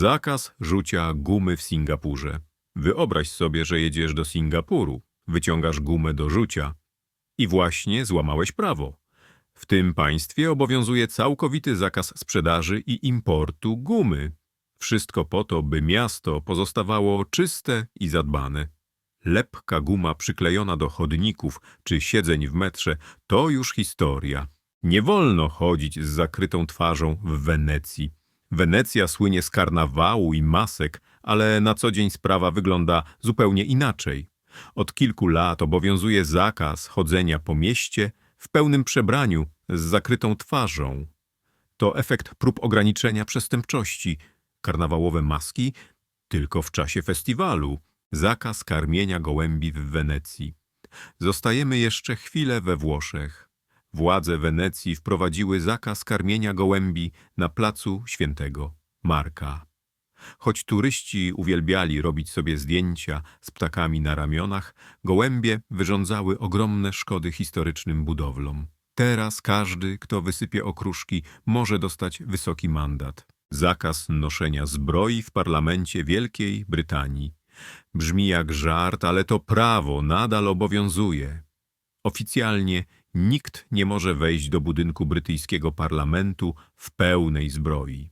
Zakaz rzucia gumy w Singapurze. Wyobraź sobie, że jedziesz do Singapuru, wyciągasz gumę do rzucia i właśnie złamałeś prawo. W tym państwie obowiązuje całkowity zakaz sprzedaży i importu gumy. Wszystko po to, by miasto pozostawało czyste i zadbane. Lepka guma przyklejona do chodników czy siedzeń w metrze to już historia. Nie wolno chodzić z zakrytą twarzą w Wenecji. Wenecja słynie z karnawału i masek, ale na co dzień sprawa wygląda zupełnie inaczej. Od kilku lat obowiązuje zakaz chodzenia po mieście w pełnym przebraniu z zakrytą twarzą. To efekt prób ograniczenia przestępczości. Karnawałowe maski tylko w czasie festiwalu. Zakaz karmienia gołębi w Wenecji. Zostajemy jeszcze chwilę we Włoszech. Władze Wenecji wprowadziły zakaz karmienia gołębi na placu świętego Marka. Choć turyści uwielbiali robić sobie zdjęcia z ptakami na ramionach, gołębie wyrządzały ogromne szkody historycznym budowlom. Teraz każdy, kto wysypie okruszki, może dostać wysoki mandat. Zakaz noszenia zbroi w parlamencie Wielkiej Brytanii. Brzmi jak żart, ale to prawo nadal obowiązuje. Oficjalnie nikt nie może wejść do budynku brytyjskiego parlamentu w pełnej zbroi.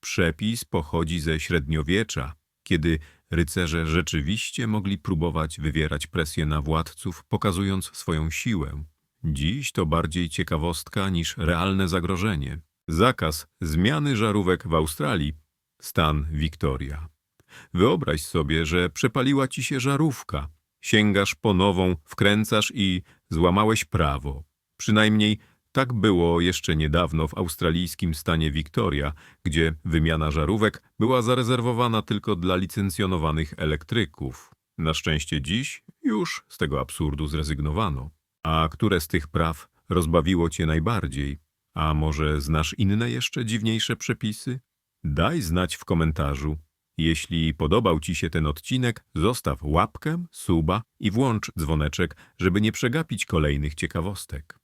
Przepis pochodzi ze średniowiecza, kiedy rycerze rzeczywiście mogli próbować wywierać presję na władców, pokazując swoją siłę. Dziś to bardziej ciekawostka niż realne zagrożenie. Zakaz zmiany żarówek w Australii, stan Victoria. Wyobraź sobie, że przepaliła ci się żarówka. Sięgasz po nową, wkręcasz i złamałeś prawo. Przynajmniej tak było jeszcze niedawno w australijskim stanie Victoria, gdzie wymiana żarówek była zarezerwowana tylko dla licencjonowanych elektryków. Na szczęście dziś już z tego absurdu zrezygnowano. A które z tych praw rozbawiło cię najbardziej? A może znasz inne jeszcze dziwniejsze przepisy? Daj znać w komentarzu. Jeśli podobał Ci się ten odcinek, zostaw łapkę, suba i włącz dzwoneczek, żeby nie przegapić kolejnych ciekawostek.